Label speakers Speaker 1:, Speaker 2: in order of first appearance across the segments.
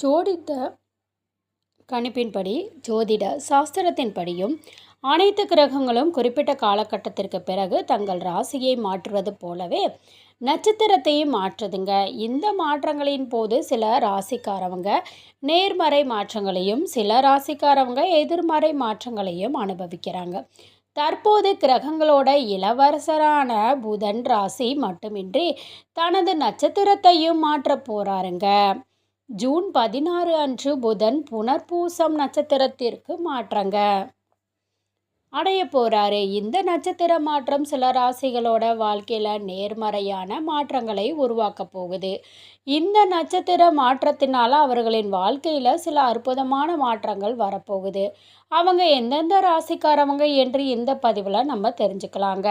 Speaker 1: ஜோடித்த கணிப்பின்படி ஜோதிட சாஸ்திரத்தின்படியும் அனைத்து கிரகங்களும் குறிப்பிட்ட காலகட்டத்திற்கு பிறகு தங்கள் ராசியை மாற்றுவது போலவே நட்சத்திரத்தையும் மாற்றுதுங்க. இந்த மாற்றங்களின் போது சில ராசிக்காரவங்க நேர்மறை மாற்றங்களையும் சில ராசிக்காரவங்க எதிர்மறை மாற்றங்களையும் அனுபவிக்கிறாங்க. தற்போது கிரகங்களோட இளவரசரான புதன் ராசி மட்டுமின்றி தனது நட்சத்திரத்தையும் மாற்ற போறாருங்க. ஜூன் பதினாறு அன்று புதன் புனர்பூசம் நட்சத்திரத்திற்கு மாற்றங்க. அடைய போகிறாரு இந்த நட்சத்திர மாற்றம் சில ராசிகளோட வாழ்க்கையில் நேர்மறையான மாற்றங்களை உருவாக்க போகுது. இந்த நட்சத்திர மாற்றத்தினால் அவர்களின் வாழ்க்கையில் சில அற்புதமான மாற்றங்கள் வரப்போகுது. அவங்க எந்தெந்த ராசிக்காரவங்க என்று இந்த பதிவில் நம்ம தெரிஞ்சுக்கலாங்க.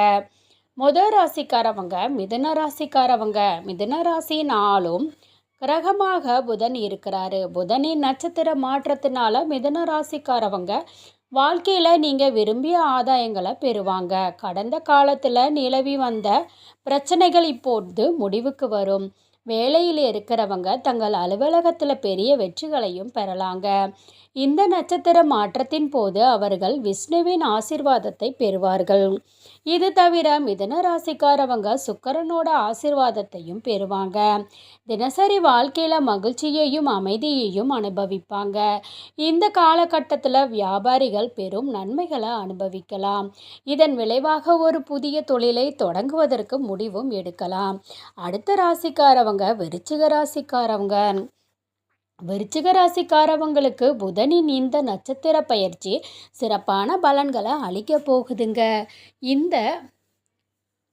Speaker 1: முதல் ராசிக்காரவங்க மிதுன ராசிக்காரவங்க. மிதுன ராசி நாளும் கிரகமாக புதன் இருக்கிறாரு. புதனின் நட்சத்திர மாற்றத்தினால மிதன ராசிக்காரவங்க வாழ்க்கையில் நீங்கள் விரும்பிய ஆதாயங்களை பெறுவாங்க. கடந்த காலத்தில் நிலவி வந்த பிரச்சனைகள் இப்போது முடிவுக்கு வரும். வேலையில் இருக்கிறவங்க தங்கள் அலுவலகத்தில் பெரிய வெற்றிகளையும் பெறலாங்க. இந்த நட்சத்திர மாற்றத்தின் போது அவர்கள் விஷ்ணுவின் ஆசிர்வாதத்தை பெறுவார்கள். இது தவிர மிதன ராசிக்காரவங்க சுக்கரனோட ஆசிர்வாதத்தையும் பெறுவாங்க. தினசரி வாழ்க்கையில் மகிழ்ச்சியையும் அமைதியையும் அனுபவிப்பாங்க. இந்த காலகட்டத்தில் வியாபாரிகள் பெரும் நன்மைகளை அனுபவிக்கலாம். இதன் விளைவாக ஒரு புதிய தொழிலை தொடங்குவதற்கு முடிவும் எடுக்கலாம். அடுத்த ராசிக்காரவங்க விருச்சிக ராசிக்காரவங்க விருச்சிக ராசிக்காரவங்களுக்கு புதனின் இந்த நட்சத்திர பயிற்சி சிறப்பான பலன்களை அளிக்க போகுதுங்க. இந்த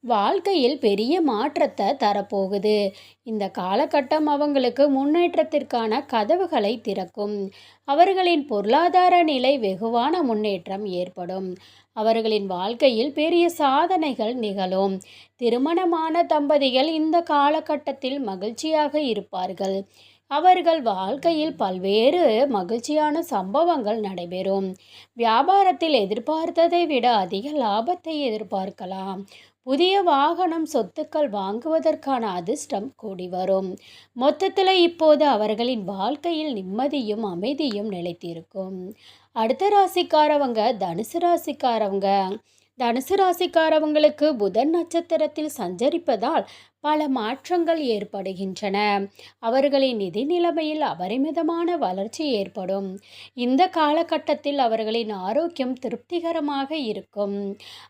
Speaker 1: வாழ்க்கையில் பெரிய மாற்றத்தை தரப்போகுது. இந்த காலகட்டம் அவங்களுக்கு முன்னேற்றத்திற்கான கதவுகளை திறக்கும். அவர்களின் பொருளாதார நிலை வெகுவான முன்னேற்றம் ஏற்படும். அவர்களின் வாழ்க்கையில் பெரிய சாதனைகள் நிகழும். திருமணமான தம்பதிகள் இந்த காலகட்டத்தில் மகிழ்ச்சியாக இருப்பார்கள். அவர்கள் வாழ்க்கையில் பல்வேறு மகிழ்ச்சியான சம்பவங்கள் நடைபெறும். வியாபாரத்தில் எதிர்பார்த்ததை விட அதிக லாபத்தை எதிர்பார்க்கலாம். புதிய வாகனம் சொத்துக்கள் வாங்குவதற்கான அதிர்ஷ்டம் கூடி வரும். மொத்தத்தில் இப்போது அவர்களின் வாழ்க்கையில் நிம்மதியும் அமைதியும் நிலைத்திருக்கும். அடுத்த ராசிக்காரவங்க தனுசு ராசிக்காரவங்க. தனுசு ராசிக்காரவங்களுக்கு புதன் நட்சத்திரத்தில் சஞ்சரிப்பதால் பல மாற்றங்கள் ஏற்படுகின்றன. அவர்களின் நிதி நிலைமையில் அபரிமிதமான வளர்ச்சி ஏற்படும். இந்த காலகட்டத்தில் அவர்களின் ஆரோக்கியம் திருப்திகரமாக இருக்கும்.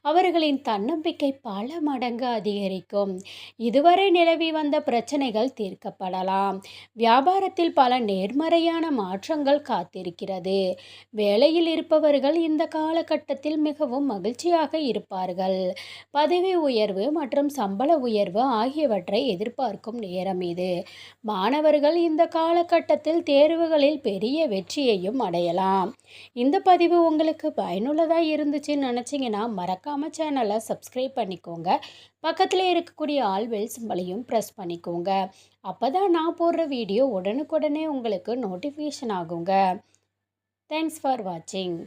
Speaker 1: அவர்களின் தன்னம்பிக்கை பல மடங்கு அதிகரிக்கும். இதுவரை நிலவி வந்த பிரச்சனைகள் தீர்க்கப்படலாம். வியாபாரத்தில் பல நேர்மறையான மாற்றங்கள் காத்திருக்கிறது. வேலையில் இருப்பவர்கள் இந்த காலகட்டத்தில் மிகவும் மகிழ்ச்சியாக இருப்பார்கள். பதவி உயர்வு மற்றும் சம்பள உயர்வு ஆகிய ஆகியவற்றை எதிர்பார்க்கும் நேரம் இது. மாணவர்கள் இந்த காலகட்டத்தில் தேர்வுகளில் பெரிய வெற்றியையும் அடையலாம். இந்த பதிவு உங்களுக்கு பயனுள்ளதாக இருந்துச்சுன்னு நினச்சிங்கன்னா மறக்காமல் சேனலை சப்ஸ்கிரைப் பண்ணிக்கோங்க. பக்கத்தில் இருக்கக்கூடிய ஆல்வெல் சிம்பளையும் ப்ரெஸ் பண்ணிக்கோங்க. அப்போ தான் நான் போடுற வீடியோ உடனுக்குடனே உங்களுக்கு நோட்டிஃபிகேஷன் ஆகுங்க. தேங்க்ஸ் ஃபார் வாட்சிங்